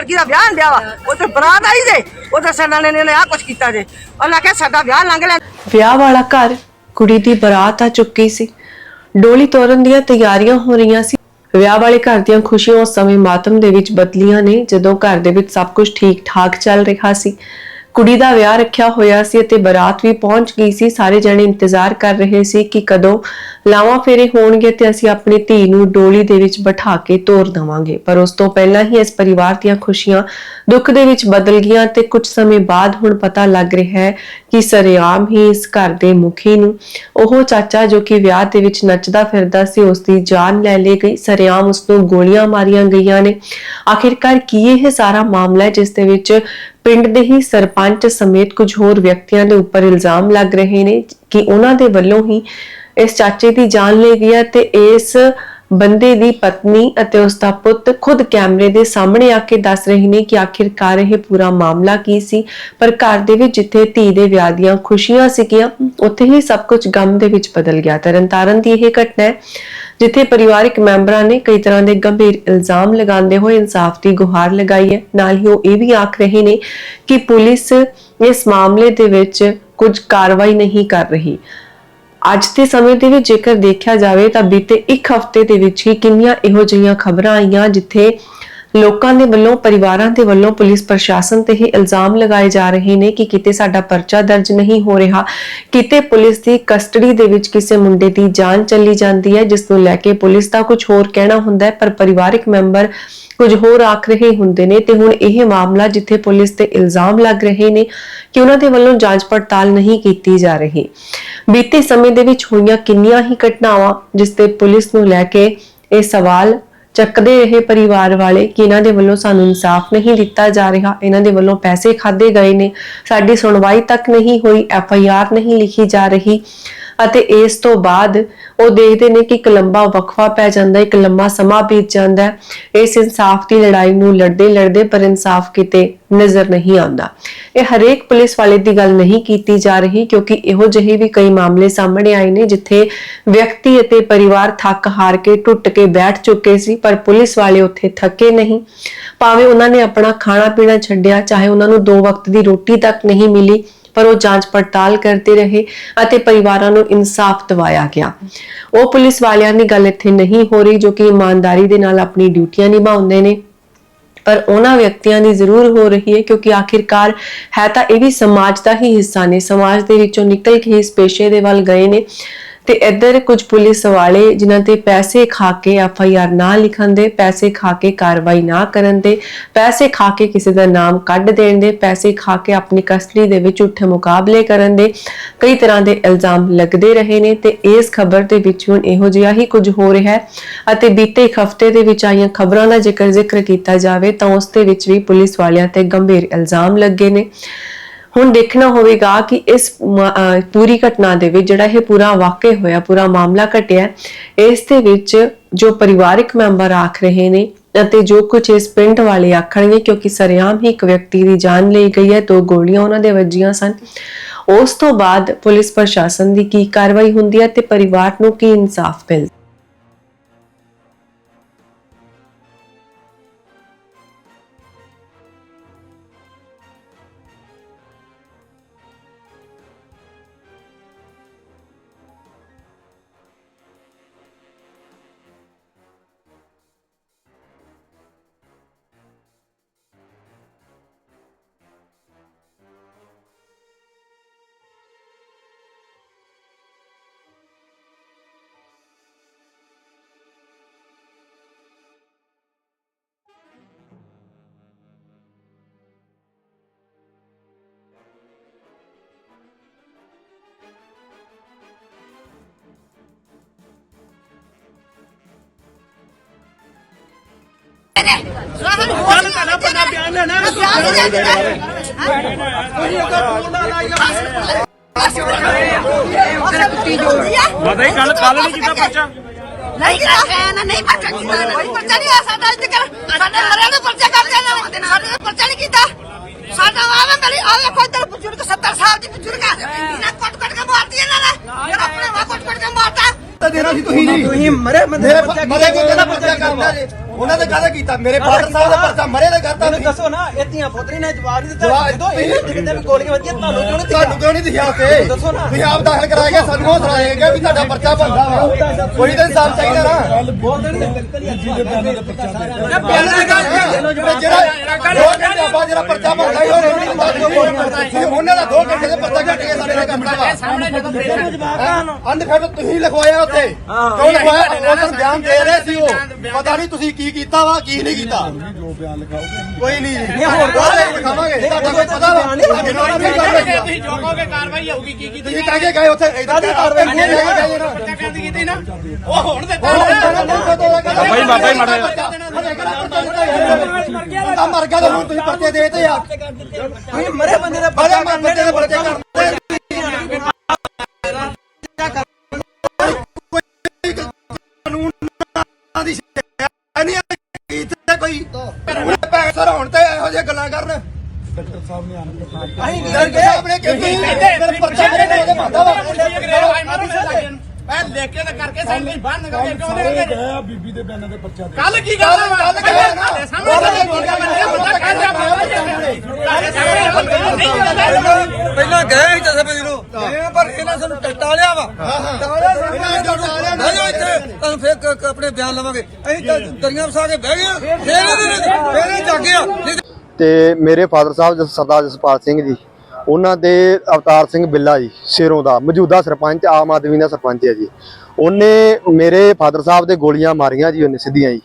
ਲੜਕੀ ਦਾ ਵਿਆਹ ਹੁੰਦਿਆ ਵਾ। ਉਹ ਬਰਾਤ ਆਈ ਜੇ। ਉਹ ਤਾਂ ਨੇ ਨੇ ਆ ਕੁਛ ਕੀਤਾ ਜੇ। ਉਹਨਾਂ ਕਿਹਾ ਸਾਡਾ ਵਿਆਹ ਲੰਘ ਲੈ ਵਿਆਹ ਵਾਲਾ ਘਰ ਕੁੜੀ ਦੀ ਬਰਾਤ ਆ ਚੁੱਕੀ ਸੀ। ਡੋਲੀ ਤੋਰਨ ਦੀਆਂ ਤਿਆਰੀਆਂ ਹੋ ਰਹੀਆਂ ਸੀ। ਵਿਆਹ ਵਾਲੇ ਘਰ ਦੀਆਂ ਖੁਸ਼ੀਆਂ ਉਸ ਸਮੇਂ ਮਾਤਮ ਦੇ ਵਿੱਚ ਬਦਲੀਆਂ ਨੇ, ਜਦੋਂ ਘਰ ਦੇ ਵਿੱਚ ਸਭ ਕੁਝ ਠੀਕ ਠਾਕ ਚੱਲ ਰਿਹਾ ਸੀ। ਕੁੜੀ ਦਾ ਵਿਆਹ ਰੱਖਿਆ ਹੋਇਆ ਸੀ ਅਤੇ ਬਰਾਤ ਵੀ ਪਹੁੰਚ ਗਈ ਸੀ। ਸਾਰੇ ਜਣੇ ਇੰਤਜ਼ਾਰ ਕਰ ਰਹੇ ਸੀ ਕਿ ਕਦੋਂ ਲਾਵਾਂ ਫੇਰੇ ਹੋਣਗੇ ਤੇ ਅਸੀਂ ਆਪਣੀ ਧੀ ਨੂੰ ਡੋਲੀ ਦੇ ਵਿੱਚ ਬਿਠਾ ਕੇ ਤੋਰ ਦਵਾਂਗੇ। ਪਰ ਉਸ ਤੋਂ ਪਹਿਲਾਂ ਹੀ ਇਸ ਪਰਿਵਾਰ ਦੀਆਂ ਖੁਸ਼ੀਆਂ ਦੁੱਖ ਦੇ ਵਿੱਚ ਬਦਲ ਗਈਆਂ ਤੇ ਕੁਝ ਸਮੇਂ ਬਾਅਦ ਹੁਣ ਪਤਾ ਲੱਗ ਰਿਹਾ ਹੈ ਕਿ ਸਰਿਆਮ ਹੀ ਇਸ ਘਰ ਦੇ ਮੁਖੀ ਨੂੰ ਉਹ ਚਾਚਾ ਜੋ ਕਿ ਵਿਆਹ ਦੇ ਵਿੱਚ ਨੱਚਦਾ ਫਿਰਦਾ ਸੀ, ਉਸ ਦੀ ਜਾਨ ਲੈ ਲਈ ਗਈ। ਸਰਿਆਮ ਉਸ ਨੂੰ ਗੋਲੀਆਂ ਮਾਰੀਆਂ ਗਈਆਂ ਨੇ। ਆਖਿਰਕਾਰ ਕੀ ਇਹ ਸਾਰਾ ਮਾਮਲਾ ਹੈ ਜਿਸ ਦੇ ਵਿੱਚ ਪਿੰਡ ਦੇ ਹੀ ਸਰਪੰਚ ਸਮੇਤ ਕੁਝ ਹੋਰ ਵਿਅਕਤੀਆਂ ਦੇ ਉੱਪਰ ਇਲਜ਼ਾਮ ਲੱਗ ਰਹੇ ਨੇ ਕਿ ਉਹਨਾਂ ਦੇ ਵੱਲੋਂ ਹੀ ਇਸ ਚਾਚੇ ਦੀ ਜਾਨ ਲਈ ਗਈ ਹੈ ਤੇ ਇਸ ਬੰਦੇ ਦੀ ਪਤਨੀ ਅਤੇ ਉਸ ਦਾ ਪੁੱਤ ਖੁਦ ਕੈਮਰੇ ਦੇ ਸਾਹਮਣੇ ਆ ਕੇ ਦੱਸ ਰਹੇ ਨੇ ਕਿ ਆਖਿਰਕਾਰ ਇਹ ਪੂਰਾ ਮਾਮਲਾ ਕੀ ਸੀ। ਪਰ ਘਰ ਦੇ ਵਿੱਚ ਜਿੱਥੇ ਧੀ ਦੇ ਵਿਆਹ ਦੀਆਂ ਖੁਸ਼ੀਆਂ ਸੀਗੀਆਂ, ਉੱਥੇ ਹੀ ਸਭ ਕੁਝ ਗਮ ਦੇ ਵਿੱਚ ਬਦਲ ਗਿਆ। ਤਰਨਤਾਰਨ ਦੀ ਇਹ ਘਟਨਾ ਹੈ, ਜਿੱਥੇ ਪਰਿਵਾਰਕ ਮੈਂਬਰਾਂ ਨੇ ਕਈ ਤਰ੍ਹਾਂ ਦੇ ਗੰਭੀਰ ਇਲਜ਼ਾਮ ਲਗਾਉਂਦੇ ਹੋਏ ਇਨਸਾਫ ਦੀ ਗੁਹਾਰ ਲਗਾਈ ਹੈ। ਨਾਲ ਹੀ ਉਹ ਇਹ ਵੀ ਆਖ ਰਹੇ ਨੇ ਕਿ ਪੁਲਿਸ ਇਸ ਮਾਮਲੇ ਦੇ ਵਿੱਚ ਕੁਝ ਕਾਰਵਾਈ ਨਹੀਂ ਕਰ ਰਹੀ। ਅੱਜ ਦੇ ਸਮੇਂ ਦੇ ਵਿੱਚ ਜੇਕਰ ਦੇਖਿਆ ਜਾਵੇ ਤਾਂ ਬੀਤੇ ਇੱਕ ਹਫ਼ਤੇ ਦੇ ਵਿੱਚ ਹੀ ਕਿੰਨੀਆਂ ਇਹੋ ਜਿਹੀਆਂ ਖਬਰਾਂ ਆਈਆਂ ਜਿੱਥੇ ਲੋਕਾਂ ਦੇ ਵੱਲੋਂ, ਪਰਿਵਾਰਾਂ ਦੇ ਵੱਲੋਂ ਪੁਲਿਸ ਪ੍ਰਸ਼ਾਸਨ ਤੇ ਹੀ ਇਲਜ਼ਾਮ ਲਗਾਏ ਜਾ ਰਹੇ ਨੇ ਕਿ ਕਿਤੇ ਸਾਡਾ ਪਰਚਾ ਦਰਜ ਨਹੀਂ ਹੋ ਰਿਹਾ, ਕਿਤੇ ਪੁਲਿਸ ਦੀ ਕਸਟਡੀ ਦੇ ਵਿੱਚ ਕਿਸੇ ਮੁੰਡੇ ਦੀ ਜਾਨ ਚੱਲੀ ਜਾਂਦੀ ਹੈ, ਜਿਸ ਨੂੰ ਲੈ ਕੇ ਪੁਲਿਸ ਦਾ ਕੁਝ ਹੋਰ ਕਹਿਣਾ ਹੁੰਦਾ ਹੈ, ਪਰ ਪਰਿਵਾਰਕ ਮੈਂਬਰ ਕੁਝ ਹੋਰ ਆਖ ਰਹੇ ਹੁੰਦੇ ਨੇ ਤੇ ਹੁਣ ਇਹ ਮਾਮਲਾ ਜਿੱਥੇ ਪੁਲਿਸ ਤੇ ਇਲਜ਼ਾਮ ਲੱਗ ਰਹੇ ਨੇ ਕਿ ਉਹਨਾਂ ਦੇ ਵੱਲੋਂ ਜਾਂਚ ਪੜਤਾਲ ਨਹੀਂ ਕੀਤੀ ਜਾ ਰਹੀ। ਬੀਤੇ ਸਮੇਂ ਦੇ ਵਿੱਚ ਹੋਈਆਂ ਕਿੰਨੀਆਂ ਹੀ ਘਟਨਾਵਾਂ ਜਿਸ ਤੇ ਪੁਲਿਸ ਨੂੰ ਲੈ ਕੇ ਇਹ ਸਵਾਲ ਚੱਕਦੇ ਰਹੇ ਪਰਿਵਾਰ ਵਾਲੇ ਕਿ ਇਹਨਾਂ ਦੇ ਵੱਲੋਂ ਸਾਨੂੰ ਇਨਸਾਫ ਨਹੀਂ ਦਿੱਤਾ ਜਾ ਰਿਹਾ, ਇਹਨਾਂ ਦੇ ਵੱਲੋਂ ਪੈਸੇ ਖਾਦੇ ਗਏ ਨੇ, ਸਾਡੀ ਸੁਣਵਾਈ ਤੱਕ ਨਹੀਂ ਹੋਈ, ਐਫ ਆਈ ਆਰ ਨਹੀਂ ਲਿਖੀ ਜਾ ਰਹੀ। ਅਤੇ ਇਸ ਤੋਂ ਬਾਅਦ ਉਹ ਦੇਖਦੇ ਨੇ ਕਿ ਇੱਕ ਲੰਬਾ ਵਕਫਾ ਪੈ ਜਾਂਦਾ ਇੱਕ ਲੰਮਾ ਸਮਾਂ ਬੀਤ ਜਾਂਦਾ ਹੈ। ਇਸ ਇਨਸਾਫ ਦੀ ਲੜਾਈ ਨੂੰ ਲੜਦੇ ਲੜਦੇ ਪਰ ਇਨਸਾਫ ਕਿਤੇ ਨਜ਼ਰ ਨਹੀਂ ਆਉਂਦਾ। ਇਹ ਹਰੇਕ ਪੁਲਿਸ ਵਾਲੇ ਦੀ ਗੱਲ ਨਹੀਂ ਕੀਤੀ ਜਾ ਰਹੀ ਕਿਉਂਕਿ ਇਹੋ ਜਿਹੇ ਵੀ ਕਈ ਮਾਮਲੇ ਸਾਹਮਣੇ ਆਏ ਨੇ ਜਿੱਥੇ ਵਿਅਕਤੀ ਅਤੇ ਪਰਿਵਾਰ ਥੱਕ ਹਾਰ ਕੇ ਟੁੱਟ ਕੇ ਬੈਠ ਚੁੱਕੇ ਸੀ, ਪਰ ਪੁਲਿਸ ਵਾਲੇ ਉੱਥੇ ਥੱਕੇ ਨਹੀਂ। ਭਾਵੇਂ ਉਹਨਾਂ ਨੇ ਆਪਣਾ ਖਾਣਾ ਪੀਣਾ ਛੱਡਿਆ, ਚਾਹੇ ਉਹਨਾਂ ਨੂੰ ਦੋ ਵਕਤ ਦੀ ਰੋਟੀ ਤੱਕ ਨਹੀਂ ਮਿਲੀ ਪਰ ਉਹ ਜਾਂਚ ਪੜਤਾਲ ਕਰਦੇ ਰਹੇ ਅਤੇ ਪਰਿਵਾਰਾਂ ਨੂੰ ਇਨਸਾਫ ਦਿਵਾਇਆ ਗਿਆ। ਉਹ ਪੁਲਿਸ ਵਾਲਿਆਂ ਦੀ ਗੱਲ ਇੱਥੇ ਨਹੀਂ ਹੋ ਰਹੀ ਜੋ ਕਿ ਇਮਾਨਦਾਰੀ ਦੇ ਨਾਲ ਆਪਣੀ ਡਿਊਟੀਆਂ ਨਿਭਾਉਂਦੇ ਨੇ। ਪਰ ਉਹਨਾਂ ਵਿਅਕਤੀਆਂ ਦੀ ਜ਼ਰੂਰ ਹੋ ਰਹੀ ਹੈ ਕਿਉਂਕਿ ਆਖਿਰਕਾਰ ਹੈ ਤਾਂ ਇਹ ਵੀ ਸਮਾਜ ਦਾ ਹੀ ਹਿੱਸਾ ਨੇ। ਸਮਾਜ ਦੇ ਵਿੱਚੋਂ ਨਿਕਲ ਕੇ ਇਸ ਪੇਸ਼ੇ ਦੇ ਵੱਲ ਗਏ ਨੇ। ਤੇ ਇੱਧਰ ਕੁਝ ਪੁਲਿਸ ਵਾਲੇ ਜਿਨ੍ਹਾਂ ਤੇ ਪੈਸੇ ਖਾ ਕੇ ਐਫ ਆਈ ਆਰ ਨਾ ਲਿਖਣ ਦੇ, ਪੈਸੇ ਖਾ ਕੇ ਕਾਰਵਾਈ ਨਾ ਕਰਨ ਦੇ, ਪੈਸੇ ਖਾ ਕੇ ਕਿਸੇ ਦਾ ਨਾਮ ਕੱਢ ਦੇਣ ਦੇ, ਪੈਸੇ ਖਾ ਕੇ ਆਪਣੀ ਕਸਟਡੀ ਦੇ ਵਿੱਚ ਝੂਠੇ ਮੁਕਾਬਲੇ ਕਰਨ ਦੇ, ਕਈ ਤਰ੍ਹਾਂ ਦੇ ਇਲਜ਼ਾਮ ਲੱਗਦੇ ਰਹੇ ਨੇ ਤੇ ਇਸ ਖਬਰ ਦੇ ਵਿੱਚ ਹੁਣ ਇਹੋ ਜਿਹਾ ਹੀ ਕੁਝ ਹੋ ਰਿਹਾ ਹੈ। ਅਤੇ ਬੀਤੇ ਇੱਕ ਹਫ਼ਤੇ ਦੇ ਵਿੱਚ ਆਈਆਂ ਖਬਰਾਂ ਦਾ ਜੇਕਰ ਜ਼ਿਕਰ ਕੀਤਾ ਜਾਵੇ ਤਾਂ ਉਸ ਦੇ ਵਿੱਚ ਵੀ ਪੁਲਿਸ ਵਾਲਿਆਂ ਤੇ ਗੰਭੀਰ ਇਲਜ਼ਾਮ ਲੱਗੇ ਨੇ। ਹੁਣ ਦੇਖਣਾ ਹੋਵੇਗਾ ਕਿ ਇਸ ਪੂਰੀ ਘਟਨਾ ਦੇ ਵਿੱਚ ਜਿਹੜਾ ਇਹ ਪੂਰਾ ਵਾਕਿਆ ਹੋਇਆ, ਪੂਰਾ ਮਾਮਲਾ ਘਟਿਆ ਇਸ ਦੇ ਵਿੱਚ ਜੋ ਪਰਿਵਾਰਿਕ ਮੈਂਬਰ ਆਖ ਰਹੇ ਨੇ ਅਤੇ ਜੋ ਕੁਝ ਇਸ ਪਿੰਡ ਵਾਲੇ ਆਖਣਗੇ, ਕਿਉਂਕਿ ਸਰਿਆਮ ਹੀ ਇੱਕ ਵਿਅਕਤੀ ਦੀ ਜਾਨ ਲਈ ਗਈ ਹੈ, ਦੋ ਗੋਲੀਆਂ ਉਹਨਾਂ ਦੇ ਵੱਜੀਆਂ ਸਨ। ਉਸ ਤੋਂ ਬਾਅਦ ਪੁਲਿਸ ਪ੍ਰਸ਼ਾਸਨ ਦੀ ਕੀ ਕਾਰਵਾਈ ਹੁੰਦੀ ਹੈ ਤੇ ਪਰਿਵਾਰ ਨੂੰ ਕੀ ਇਨਸਾਫ ਮਿਲਦਾ ਗੱਲ ਕਰਨਾ ਬੰਦਾ ਬਿਆਨ ਲੈਣਾ ਪਤਾ ਹੀ ਕੱਲ ਕੱਲ ਨਹੀਂ ਕੀਤਾ ਬੱਚਾ ਨਹੀਂ ਕੀਤਾ। ਨਾ ਨਹੀਂ ਪਰਚਾ ਕੀਤਾ ਕੋਈ ਪਰਚਾ ਨਹੀਂ ਆ ਸਾਡਾ ਅੱਜ ਤੱਕ। ਸਾਡੇ ਮਰਿਆਂ ਦਾ ਪਰਚਾ ਕਰ ਦੇਣਾ ਸਾਡੇ ਪਰਚਾ ਨਹੀਂ ਕੀਤਾ। ਸਾਡਾ ਆਵੇ ਮੇਰੀ ਆਵੇ ਕੋਈ ਤੇਰਾ ਬਜ਼ੁਰਗ 70 ਸਾਲ ਦੀ ਬਜ਼ੁਰਗ ਆ। ਇਹਨਾਂ ਕੱਟ ਕੱਟ ਕੇ ਮਾਰਦੀ ਇਹਨਾਂ ਨੇ। ਆਪਣੇ ਵਾ ਕੱਟ ਕੱਟ ਕੇ ਮਾਰਤਾ। ਤਾਂ ਦੇਣਾ ਸੀ ਤੁਸੀਂ ਜੀ। ਤੁਸੀਂ ਮਰੇ ਬੰਦੇ ਮਰੇ ਕੋ ਕਿਹੜਾ ਬੱਚਾ ਕਰਦਾ ਜੀ? ਉਹਨਾਂ ਨੇ ਕਾਹਦਾ ਕੀਤਾ? ਮੇਰੇ ਫਾਦਰ ਸਾਹਿਬ ਦਾ ਪਰਚਾ ਮਰੇ ਦਾ ਕਰਤਾ ਮੈਨੂੰ ਦੱਸੋ ਨਾ ਇਹ ਧੀਆਂ ਪੁੱਤਰੀ ਨੇ ਜਵਾਬ ਨਹੀਂ ਦਿੱਤਾ। ਜਦੋਂ ਇਹ ਦਿਖਦੇ ਵੀ ਗੋਲੀਆਂ ਵੱਜੀਆਂ ਤੁਹਾਨੂੰ ਕਿਉਂ ਨਹੀਂ ਤੁਹਾਨੂੰ ਕਿਉਂ ਨਹੀਂ ਦਿਖਿਆ ਉੱਥੇ? ਦੱਸੋ ਨਾ। ਤੁਸੀਂ ਆਪ ਦਾਖਲ ਕਰਾਏਗਾ ਸਾਨੂੰ ਹੌਸਲਾ ਦੇਗਾ ਵੀ ਤੁਹਾਡਾ ਪਰਚਾ ਬੰਦਾ ਵਾ। ਕੋਈ ਤਾਂ ਇਨਸਾਫ ਚਾਹੀਦਾ ਨਾ। ਬਿਲਕੁਲ ਹੀ। ਅੱਛੀ ਬਿਆਨਾਂ ਦਾ ਪਰਚਾ ਸਾਰਿਆਂ ਜਿਹੜਾ ਦੋ ਪਰਚਾ ਬੰਦਾ ਹੀ ਬੰਦਾ ਉਹਨਾਂ ਦਾ ਦੋ ਘੰਟੇ ਦੇ ਪਰਚਾ ਘੱਟ ਕੇ ਸਾਡੇ ਨਾਲ ਕਰਦਾ ਵਾ ਅੰਧ ਫਿਰ ਤੁਸੀਂ ਲਿਖਵਾਇਆ ਉੱਥੇ। ਕਿਉਂ ਲਿਖਵਾਇਆ? ਉਹਨਾਂ ਬਿਆਨ ਦੇ ਰਹੇ ਸੀ ਉਹ। ਪਤਾ ਨਹੀਂ ਤੁਸੀਂ ਕੀ ਕੀਤਾ ਵਾ ਕੀ ਨਹੀਂ ਕੀਤਾ? ਕੋਈ ਨਹੀਂ ਜੀ। ਹੋਰ ਦੋ ਦਿਨ ਲਿਖਾਵਾਂਗੇ ਤੁਹਾਡਾ ਕੋਈ ਪਤਾ ਵਾ। ਨਹੀਂ ਤੁਸੀਂ ਜੋ ਕਹੋਗੇ ਕਾਰਵਾਈ ਹੋਊਗੀ ਕੀ ਕੀਤੀ ਤੁਸੀਂ ਕਹਿ ਕੇ ਗਏ ਉੱਥੇ ਇਦਾਂ ਦੀ ਕਾਰਵਾਈ ਨਹੀਂ ਕੇ ਗਏ ਨਾ ਬੱਚਾ ਕਹਿੰਦੀ ਕੀਤੀ ਨਾ ਉਹ ਹੁਣ ਦਿੱਤਾ ਬਾਈ ਬਾਬਾ ਹੀ ਮਰ ਗਿਆ ਬੰਦਾ ਮਰ ਗਿਆ ਤਾਂ ਹੁਣ ਤੁਸੀਂ ਪਰਚੇ ਦੇਤੇ ਆ। ਤੁਸੀਂ ਮਰੇ ਬੰਦੇ ਦਾ ਬੜੇ ਮਰ ਬੰਦੇ ਦੇ ਪਰਚੇ ਕਰਦੇ ਸਰ ਹੁਣ ਤੇ ਇਹੋ ਜਿਹੀਆਂ ਗੱਲਾਂ ਕਰਨ। ਅਸੀਂ ਡਾਕਟਰ ਸਾਹਿਬ ਨੇ ਕਿਹਾ ਮੇਰੇ ਪਰਚਾ ਮੇਰੇ ਉਹਦੇ ਮਾਤਾ ਵਾ ਮੈਂ ਲਿਖ ਕੇ ਤਾਂ ਕਰਕੇ ਸਾਈਨ ਨਹੀਂ ਕਿਉਂ ਦੇ ਬੀਬੀ ਬਿਆਨਾਂ ਦੇ ਪਰਚਾ ਕੱਲ ਕੀ ਗੱਲ ਸਾਹਮਣੇ ਤਾਂ ਬੋਲਿਆ ਬੰਦੇ ਬੰਦਾ ਕਹਿ ਰਿਹਾ ਤੁਹਾਡੇ ਸਾਹਮਣੇ ਨਹੀਂ ਗੱਲ ਪਹਿਲਾਂ ਗਏ ਸੀ ਜਸੇ ਪਈ ਨੂੰ ਪਰ ਇਹਨਾਂ ਸਾਨੂੰ ਟਾਲਿਆ ਵਾ ਨਹੀਂ ਇੱਥੇ ਤੁਹਾਨੂੰ ਫੇਰ ਕ- ਕ- ਆਪਣੇ ਬਿਆਨ ਲਵਾਂਗੇ। ਅਸੀਂ ਤਾਂ ਦਰੀਆਂ ਵਸਾ ਕੇ ਬਹਿ ਗਏ ਫੇਰ ਇਹਨੇ ਫੇਰ ਇਹ ਜਾਗਿਆ ਤਾਂ ਮੇਰੇ ਫਾਦਰ ਸਾਹਿਬ ਜਸ ਸਰਦਾਰ ਜਸਪਾਲ ਸਿੰਘ ਜੀ ਉਹਨਾਂ ਦੇ ਅਵਤਾਰ ਸਿੰਘ ਬਿੱਲਾ ਜੀ ਸ਼ੇਰੋਂ ਦਾ ਮੌਜੂਦਾ ਸਰਪੰਚ ਆਮ ਆਦਮੀ ਦਾ ਸਰਪੰਚ ਹੈ ਜੀ। ਉਹਨੇ ਮੇਰੇ ਫਾਦਰ ਸਾਹਿਬ ਦੇ ਗੋਲੀਆਂ ਮਾਰੀਆਂ ਜੀ ਉਹਨੇ ਸਿੱਧੀਆਂ ਜੀ।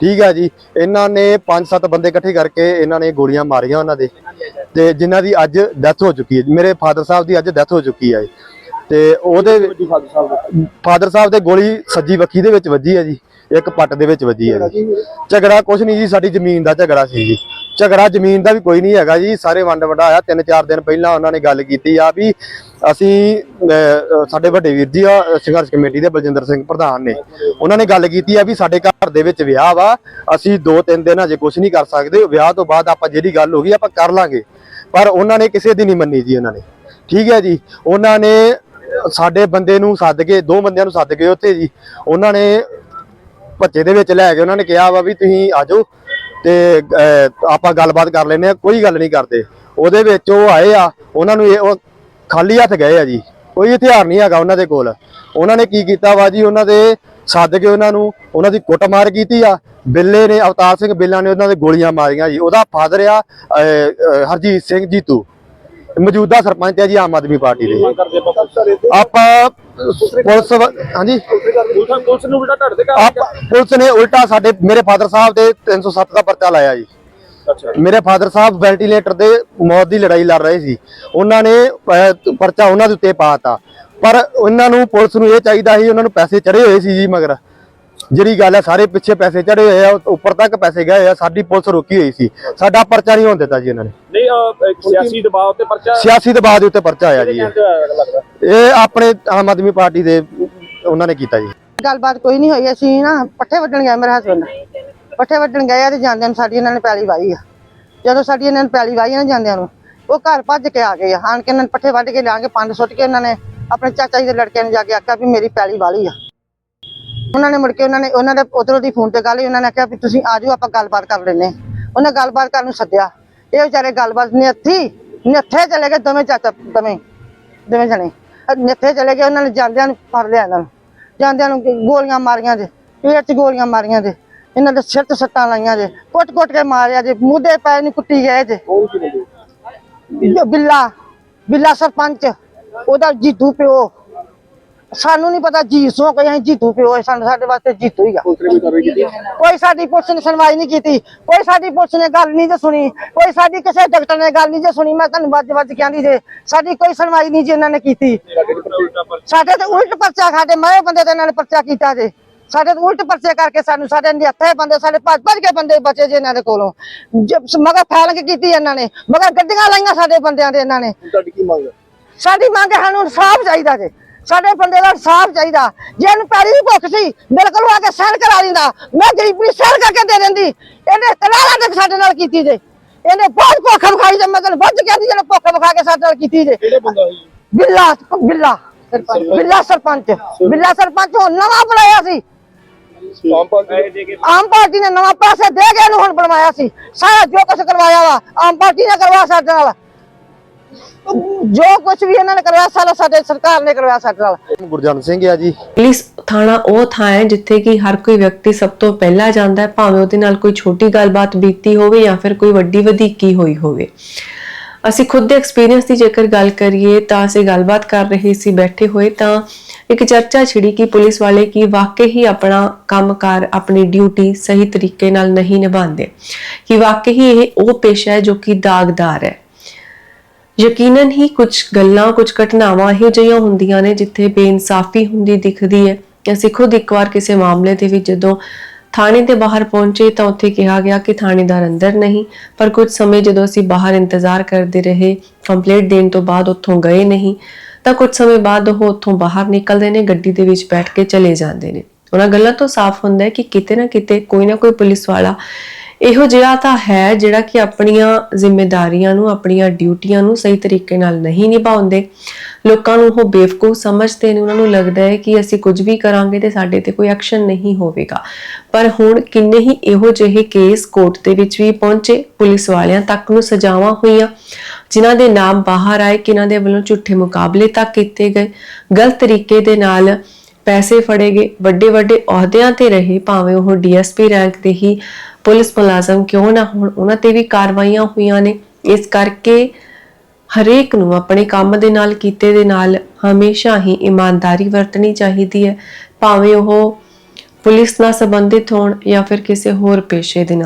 ਠੀਕ ਹੈ ਜੀ। ਇਹਨਾਂ ਨੇ 5-7 ਬੰਦੇ ਇਕੱਠੇ ਕਰਕੇ ਇਹਨਾਂ ਨੇ ਗੋਲੀਆਂ ਮਾਰੀਆਂ ਉਹਨਾਂ ਦੇ। ਤੇ ਜਿਨ੍ਹਾਂ ਦੀ ਅੱਜ ਡੈਥ ਹੋ ਚੁੱਕੀ ਹੈ। ਮੇਰੇ ਫਾਦਰ ਸਾਹਿਬ ਦੀ ਅੱਜ ਡੈਥ ਹੋ ਚੁੱਕੀ ਹੈ। ਤੇ ਉਹਦੇ ਫਾਦਰ ਸਾਹਿਬ ਦੇ ਗੋਲੀ ਸੱਜੀ ਵੱਖੀ ਦੇ ਵਿੱਚ ਵੱਜੀ ਹੈ ਜੀ ਇੱਕ ਪੱਟ ਦੇ ਵਿੱਚ ਵੱਜੀ ਹੈ ਜੀ। ਝਗੜਾ ਕੁਛ ਨਹੀਂ ਜੀ ਸਾਡੀ ਜ਼ਮੀਨ ਦਾ ਝਗੜਾ ਸੀ ਜੀ। ਝਗੜਾ ਜ਼ਮੀਨ ਦਾ ਵੀ ਕੋਈ ਨਹੀਂ ਹੈਗਾ ਜੀ ਸਾਰੇ ਵੰਡ ਵੰਡਾ ਆਇਆ ਤਿੰਨ ਚਾਰ ਦਿਨ ਪਹਿਲਾਂ ਉਹਨਾਂ ਨੇ ਗੱਲ ਕੀਤੀ ਆ ਵੀ ਅਸੀਂ ਸਾਡੇ ਵੱਡੇ ਵੀਰ ਜੀ ਆ ਸੰਘਰਸ਼ ਕਮੇਟੀ ਦੇ ਬਲਜਿੰਦਰ ਸਿੰਘ ਪ੍ਰਧਾਨ ਨੇ। ਉਹਨਾਂ ਨੇ ਗੱਲ ਕੀਤੀ ਆ ਵੀ ਸਾਡੇ ਘਰ ਦੇ ਵਿੱਚ ਵਿਆਹ ਵਾ ਅਸੀਂ ਦੋ ਤਿੰਨ ਦਿਨ ਅਜੇ ਕੁਝ ਨਹੀਂ ਕਰ ਸਕਦੇ ਵਿਆਹ ਤੋਂ ਬਾਅਦ ਆਪਾਂ ਜਿਹੜੀ ਗੱਲ ਹੋ ਗਈ ਆਪਾਂ ਕਰ ਲਾਂਗੇ। ਪਰ ਉਹਨਾਂ ਨੇ ਕਿਸੇ ਦੀ ਨਹੀਂ ਮੰਨੀ ਜੀ ਉਹਨਾਂ ਨੇ। ਠੀਕ ਹੈ ਜੀ ਉਹਨਾਂ ਨੇ ਸਾਡੇ ਬੰਦੇ ਨੂੰ ਸੱਦ ਕੇ, ਦੋ ਬੰਦਿਆਂ ਨੂੰ ਸੱਦ ਕੇ ਉੱਥੇ ਜੀ। ਉਹਨਾਂ ਨੇ ਭੱਜੇ ਦੇ ਵਿੱਚ ਲੈ ਕੇ ਉਹਨਾਂ ਨੇ ਕਿਹਾ ਵਾ ਵੀ ਤੁਸੀਂ ਆ ਜਾਓ ਤੇ ਆਪਾਂ ਗੱਲਬਾਤ ਕਰ ਲੈਨੇ ਆ ਕੋਈ ਗੱਲ ਨਹੀਂ ਕਰਦੇ। ਉਹਦੇ ਵਿੱਚ ਉਹ ਆਏ ਆ, ਉਹਨਾਂ ਨੂੰ ਉਹ ਖਾਲੀ ਹੱਥ ਗਏ ਆ ਜੀ। ਕੋਈ ਹਥਿਆਰ ਨਹੀਂ ਹੈਗਾ ਉਹਨਾਂ ਦੇ ਕੋਲ। ਉਹਨਾਂ ਨੇ ਕੀ ਕੀਤਾ ਵਾ ਜੀ, ਉਹਨਾਂ ਦੇ ਸੱਦ ਕੇ ਉਹਨਾਂ ਨੂੰ, ਉਹਨਾਂ ਦੀ ਕੁੱਟਮਾਰ ਕੀਤੀ ਆ। ਬਿੱਲੇ ਨੇ, ਅਵਤਾਰ ਸਿੰਘ ਬਿੱਲਾ ਨੇ ਉਹਨਾਂ ਦੇ ਗੋਲੀਆਂ ਮਾਰੀਆਂ ਜੀ। ਉਹਦਾ ਫਾਦਰ ਆ ਹਰਜੀਤ ਸਿੰਘ ਜੀਤੂ। ਮੌਜੂਦਾ ਸਰਪੰਚ ਹੈ ਜੀ, ਆਮ ਆਦਮੀ ਪਾਰਟੀ ਦੇ। ਆਪਾਂ ਪੁਲਿਸ ਹਾਂਜੀ? ਪੁਲਿਸ ਨੂੰ ਉਲਟਾ ਢੱਡ ਦੇ ਆਪਾਂ ਪੁਲਿਸ ਨੇ ਉਲਟਾ ਸਾਡੇ ਮੇਰੇ ਫਾਦਰ ਸਾਹਿਬ ਦੇ 307 ਦਾ ਪਰਚਾ ਲਾਇਆ ਜੀ। ਮੇਰੇ ਫਾਦਰ ਸਾਹਿਬ ਵੈਂਟੀਲੇਟਰ ਦੇ ਮੌਤ ਦੀ ਲੜਾਈ ਲੜ ਰਹੇ ਸੀ। ਉਹਨਾਂ ਨੇ ਪਰਚਾ ਉਹਨਾਂ ਦੇ ਉੱਤੇ ਪਾਤਾ ਪਰ ਉਹਨਾਂ ਨੂੰ ਪੁਲਿਸ ਨੂੰ ਇਹ ਚਾਹੀਦਾ ਸੀ ਉਹਨਾਂ ਨੂੰ ਪੈਸੇ ਚੜੇ ਹੋਏ ਸੀ ਜੀ ਮਗਰ। ਜਿਹੜੀ ਗੱਲ ਹੈ ਸਾਰੇ ਪਿੱਛੇ ਪੈਸੇ ਚੜੇ ਹੋਏ ਆ ਉੱਪਰ ਤੱਕ ਪੈਸੇ ਗਏ ਆ ਸਾਡੀ ਪੁਲਿਸ ਰੋਕੀ ਹੋਈ ਸੀ। ਸਾਡਾ ਪਰਚਾ ਨਹੀਂ ਹੋਣ ਦਿੱਤਾ ਜੀ ਉਹਨਾਂ ਨੇ। ਨਹੀਂ ਸਿਆਸੀ ਦਬਾਅ ਤੇ ਪਰਚਾ ਸਿਆਸੀ ਦਬਾਅ ਦੇ ਉੱਤੇ ਪਰਚਾ ਆਇਆ ਜੀ ਇਹ। ਆਪਣੇ ਆਮ ਆਦਮੀ ਪਾਰਟੀ ਦੇ ਉਹਨਾਂ ਨੇ ਕੀਤਾ ਜੀ। ਗੱਲਬਾਤ ਕੋਈ ਨਹੀਂ ਹੋਈ ਅਸੀਂ ਨਾ ਪੱਠੇ ਵੱਢਣ ਗਏ ਮੇਰੇ ਹਸਬੰਦ ਪੱਠੇ ਵੱਢਣ ਗਏ ਆ ਤੇ ਜਾਂਦਿਆਂ ਨੂੰ ਸਾਡੀ ਇਹਨਾਂ ਨੇ ਪੈਲੀ ਵਾਹੀ ਆ। ਜਦੋਂ ਸਾਡੀ ਇਹਨਾਂ ਨੇ ਪੈਲੀ ਵਾਹੀ ਨਾ ਜਾਂਦਿਆਂ ਨੂੰ ਉਹ ਘਰ ਭੱਜ ਕੇ ਆ ਗਏ ਆ। ਆਣ ਕੇ ਇਹਨਾਂ ਨੇ ਪੱਠੇ ਵੱਢ ਕੇ ਲਿਆ ਕੇ ਪੰਡ ਸੁੱਟ ਕੇ ਇਹਨਾਂ ਨੇ ਆਪਣੇ ਚਾਚਾ ਜੀ ਦੇ ਲੜਕੇ ਨੂੰ ਜਾ ਕੇ ਆਖਿਆ ਵੀ ਮੇਰੀ ਪੈਲੀ ਵਾਲੀ ਆ। ਉਹਨਾਂ ਨੇ ਮੁੜ ਕੇ ਉਹਨਾਂ ਨੇ ਉਹਨਾਂ ਦੇ ਉਧਰੋਂ ਦੀ ਫੋਨ ਤੇ ਗੱਲ ਹੋਈ ਉਹਨਾਂ ਨੇ ਆਖਿਆ ਵੀ ਤੁਸੀਂ ਆ ਜਾਓ ਆਪਾਂ ਗੱਲਬਾਤ ਕਰ ਲੈਨੇ ਉਹਨੇ ਗੱਲਬਾਤ ਕਰਨ ਨੂੰ ਸੱਦਿਆ। ਇਹ ਵਿਚਾਰੇ ਗੱਲਬਾਤ ਨਿੱਥੀ ਨਿੱਥੇ ਚਲੇ ਗਏ ਦੋਵੇਂ ਚਾਚਾ ਦੋਵੇਂ ਦੋਵੇਂ ਜਣੇ। ਨਿੱਥੇ ਚਲੇ ਗਏ ਉਹਨਾਂ ਨੇ ਜਾਂਦਿਆਂ ਨੂੰ ਫੜ ਲਿਆ ਇਹਨਾਂ ਨੂੰ। ਜਾਂਦਿਆਂ ਨੂੰ ਗੋਲੀਆਂ ਮਾਰੀਆਂ ਜੇ ਪੇਟ 'ਚ ਗੋਲੀਆਂ ਮਾਰੀਆਂ ਜੇ ਇਹਨਾਂ ਦੇ ਸਿਰ 'ਤੇ ਸੱਟਾਂ ਲਾਈਆਂ ਜੇ ਕੁੱਟ-ਕੁੱਟ ਕੇ ਮਾਰਿਆ ਜੇ ਮੂਧੇ ਪੈ ਨੂੰ ਕੁੱਟੀ ਗਏ ਜੇ। ਬਿੱਲਾ ਬਿੱਲਾ ਸਰਪੰਚ ਉਹਦਾ ਜੀਤੂ ਪਿਓ। ਸਾਨੂੰ ਨਹੀਂ ਪਤਾ ਜੀਸੋ ਕੋਈ ਅਸੀਂ ਜੀਤੂ ਪਿਓ ਹੈ, ਸਾਨੂੰ ਸਾਡੇ ਵਾਸਤੇ ਜੀਤੂ ਹੀ ਆ। ਕੋਈ ਸਾਡੀ ਪੁਲਿਸ ਨੇ ਸੁਣਵਾਈ ਨਹੀਂ ਕੀਤੀ ਕੋਈ ਸਾਡੀ ਪੁਲਿਸ ਨੇ ਗੱਲ ਨਹੀਂ ਜੇ ਸੁਣੀ ਕੋਈ ਸਾਡੀ ਕਿਸੇ ਡਾਕਟਰ ਨੇ ਗੱਲ ਨਹੀਂ ਜੇ ਸੁਣੀ ਮੈਂ ਤੁਹਾਨੂੰ ਵੱਜ ਵੱਜ ਕਹਿੰਦੀ ਜੇ ਸਾਡੀ ਕੋਈ ਸੁਣਵਾਈ ਨਹੀਂ ਜੀ ਇਹਨਾਂ ਨੇ ਕੀਤੀ। ਸਾਡੇ ਤੇ ਉਲਟ ਪਰਚਾ। ਸਾਡੇ ਮਾਰੇ ਬੰਦੇ ਤੇ ਇਹਨਾਂ ਨੇ ਪਰਚਾ ਕੀਤਾ ਜੇ। ਸਾਡੇ ਤੇ ਉਲਟ ਪਰਚੇ ਕਰਕੇ ਸਾਨੂੰ ਸਾਡੇ ਨਿਹੱਥੇ ਬੰਦੇ ਸਾਡੇ ਭੱਜ ਭੱਜ ਕੇ ਬੰਦੇ ਬਚੇ ਜੇ ਇਹਨਾਂ ਦੇ ਕੋਲੋਂ। ਜ- ਮਗਰ ਫੈਲ ਕੇ ਕੀਤੀ ਇਹਨਾਂ ਨੇ ਮਗਰ ਗੱਡੀਆਂ ਲਾਈਆਂ ਸਾਡੇ ਬੰਦਿਆਂ ਦੇ ਇਹਨਾਂ ਨੇ। ਤੁਹਾਡੀ ਕੀ ਮੰਗ ਸਾਡੀ ਮੰਗ ਸਾਨੂੰ ਇਨਸਾਫ ਚਾਹੀਦਾ ਜੇ। ਸਾਡੇ ਬੰਦੇ ਦਾ ਇਨਸਾਫ ਚਾਹੀਦਾ। ਜੇ ਇਹਨੂੰ ਪੈਰੀ ਦੀ ਭੁੱਖ ਸੀ ਬਿਲਕੁਲ ਆ ਕੇ ਸਹਿਣ ਕਰਾ ਦਿੰਦਾ। ਮੈਂ ਗਰੀਬੀ ਸਹਿਣ ਕਰਕੇ ਦੇ ਦਿੰਦੀ। ਇਹਨੇ ਕਲਾਲਾ ਤੇ ਸਾਡੇ ਨਾਲ ਕੀਤੀ ਜੇ। ਇਹਨੇ ਬਹੁਤ ਭੁੱਖ ਵਿਖਾਈ ਜੇ ਮਤਲਬ ਵੱਧ ਕਹਿੰਦੀ ਜਿਹਨੇ ਭੁੱਖ ਵਿਖਾ ਕੇ ਸਾਡੇ ਨਾਲ ਕੀਤੀ ਜੇ। ਬਿੱਲਾ ਬਿੱਲਾ ਬਿੱਲਾ ਸਰਪੰਚ ਬਿੱਲਾ ਸਰਪੰਚ ਹੁਣ ਨਵਾਂ ਬੁਲਾਇਆ ਸੀ। ਆਮ ਪਾਰਟੀ ਨੇ ਨਵਾਂ ਪੈਸੇ ਦੇ ਕੇ ਇਹਨੂੰ ਹੁਣ ਬਣਵਾਇਆ ਸੀ। ਸਾਰਾ ਜੋ ਕੁਝ ਕਰਵਾਇਆ ਵਾ ਆਮ ਪਾਰਟੀ ਨੇ ਕਰਵਾਇਆ ਸਾਡੇ ਨਾਲ। ਜੋ ਕੁਝ ਵੀ ਇਹਨਾਂ ਨੇ ਕਰਵਾਇਆ ਸਾਰਾ ਸਾਡੇ ਸਰਕਾਰ ਨੇ ਕਰਵਾਇਆ ਸਾਡੇ ਨਾਲ। ਗੁਰਜਨ ਸਿੰਘ ਆ ਜੀ। ਪੁਲਿਸ ਥਾਣਾ ਉਹ ਥਾਂ ਹੈ ਜਿੱਥੇ ਕਿ ਹਰ ਕੋਈ ਵਿਅਕਤੀ ਸਭ ਤੋਂ ਪਹਿਲਾਂ ਜਾਂਦਾ ਹੈ ਭਾਵੇਂ ਉਹਦੇ ਨਾਲ ਕੋਈ ਛੋਟੀ ਗੱਲਬਾਤ ਬੀਤੀ ਹੋਵੇ ਜਾਂ ਫਿਰ ਕੋਈ ਵੱਡੀ ਵਧੀਕੀ ਹੋਈ ਹੋਵੇ। ਅਸੀਂ ਖੁਦ ਦੇ ਐਕਸਪੀਰੀਅੰਸ ਦੀ ਜੇਕਰ ਗੱਲ ਕਰੀਏ ਤਾਂ ਅਸੀਂ ਗੱਲਬਾਤ ਕਰ ਰਹੇ ਸੀ ਬੈਠੇ ਹੋਏ ਤਾਂ ਇੱਕ ਚਰਚਾ ਛਿੜੀ ਕਿ ਪੁਲਿਸ ਵਾਲੇ ਕੀ ਵਾਕਈ ਹੀ ਆਪਣਾ ਕੰਮਕਾਰ ਆਪਣੀ ਡਿਊਟੀ ਸਹੀ ਤਰੀਕੇ ਨਾਲ ਨਹੀਂ ਨਿਭਾਉਂਦੇ। ਕਿ ਵਾਕਈ ਹੀ ਇਹ ਉਹ ਪੇਸ਼ਾ ਹੈ ਜੋ ਕਿ ਦਾਗਦਾਰ ਹੈ। ਯਕੀਨਨ ਹੀ ਕੁਝ ਗੱਲਾਂ ਕੁਝ ਘਟਨਾਵਾਂ ਇਹੋ ਜਿਹੀਆਂ ਹੁੰਦੀਆਂ ਨੇ ਜਿੱਥੇ ਬੇਇਨਸਾਫੀ ਹੁੰਦੀ ਦਿਖਦੀ ਹੈ। ਅਸੀਂ ਖੁਦ ਇੱਕ ਵਾਰ ਕਿਸੇ ਮਾਮਲੇ ਦੇ ਵਿੱਚ ਜਦੋਂ ਥਾਣੇ ਦੇ ਬਾਹਰ ਪਹੁੰਚੇ ਤਾਂ ਉੱਥੇ ਕਿਹਾ ਗਿਆ ਕਿ ਥਾਣੇਦਾਰ ਅੰਦਰ ਨਹੀਂ, ਪਰ ਕੁਝ ਸਮੇਂ ਜਦੋਂ ਅਸੀਂ ਬਾਹਰ ਇੰਤਜ਼ਾਰ ਕਰਦੇ ਰਹੇ, ਕੰਪਲੀਟ ਦੇਣ ਤੋਂ ਬਾਅਦ ਉੱਥੋਂ ਗਏ ਨਹੀਂ, ਤਾਂ ਕੁਝ ਸਮੇਂ ਬਾਅਦ ਉਹ ਉੱਥੋਂ ਬਾਹਰ ਨਿਕਲਦੇ ਨੇ, ਗੱਡੀ ਦੇ ਵਿੱਚ ਬੈਠ ਕੇ ਚਲੇ ਜਾਂਦੇ ਨੇ। ਉਹਨਾਂ ਗੱਲਾਂ ਤੋਂ ਸਾਫ਼ ਹੁੰਦਾ ਹੈ ਕਿ ਕਿਤੇ ਨਾ ਕਿਤੇ ਕੋਈ ਨਾ ਕੋਈ ਪੁਲਿਸ ਵਾਲਾ ਇਹੋ ਜਿਹਾ ਤਾਂ ਹੈ ਜਿਹੜਾ ਕਿ ਆਪਣੀਆਂ ਜ਼ਿੰਮੇਵਾਰੀਆਂ ਨੂੰ, ਆਪਣੀਆਂ ਡਿਊਟੀਆਂ ਨੂੰ ਸਹੀ ਤਰੀਕੇ ਨਾਲ ਨਹੀਂ ਨਿਭਾਉਂਦੇ। ਲੋਕਾਂ ਨੂੰ ਉਹ ਬੇਵਕੂਫ ਸਮਝਦੇ ਨੇ, ਉਹਨਾਂ ਨੂੰ ਲੱਗਦਾ ਹੈ ਕਿ ਅਸੀਂ ਕੁਝ ਵੀ ਕਰਾਂਗੇ ਤੇ ਸਾਡੇ ਤੇ ਕੋਈ ਐਕਸ਼ਨ ਨਹੀਂ ਹੋਵੇਗਾ। ਪਰ ਹੁਣ ਕਿੰਨੇ ਹੀ ਇਹੋ ਜਿਹੇ ਕੇਸ ਕੋਰਟ ਦੇ ਵਿੱਚ ਵੀ ਪਹੁੰਚੇ, ਪੁਲਿਸ ਵਾਲਿਆਂ ਤੱਕ ਨੂੰ ਸਜਾਵਾਂ ਹੋਈਆਂ, ਜਿਨ੍ਹਾਂ ਦੇ ਨਾਮ ਬਾਹਰ ਆਏ ਕਿਨਾਂ ਦੇ ਵੱਲੋਂ ਝੂਠੇ ਮੁਕਾਬਲੇ ਤੱਕ ਕੀਤੇ ਗਏ। ਗਲਤ ਤਰੀਕੇ ਦੇ ਨਾਲ ਪੈਸੇ ਫੜੇ ਗਏ। ਵੱਡੇ ਵੱਡੇ ਅਹੁਦਿਆਂ ਤੇ ਰਹੇ, ਭਾਵੇਂ ਉਹ ਡੀਐਸਪੀ ਰੈਂਕ ਦੇ ਹੀ ਪੁਲਿਸ ਮੁਲਾਜ਼ਮ ਕਿਉਂ ਨਾ ਹੋਣ? ਉਹਨਾਂ ਤੇ ਵੀ ਕਾਰਵਾਈਆਂ ਹੋਈਆਂ ਨੇ। ਇਸ ਕਰਕੇ ਹਰੇਕ ਨੂੰ ਆਪਣੇ ਕੰਮ ਦੇ ਨਾਲ, ਕੀਤੇ ਦੇ ਨਾਲ ਹਮੇਸ਼ਾ ਹੀ ਇਮਾਨਦਾਰੀ ਵਰਤਣੀ ਚਾਹੀਦੀ ਹੈ। ਭਾਵੇਂ ਉਹ ਪੁਲਿਸ ਨਾਲ ਸੰਬੰਧਿਤ ਹੋਣ ਜਾਂ ਫਿਰ ਕਿਸੇ ਹੋਰ ਪੇਸ਼ੇ ਦੇ ਨਾਲ।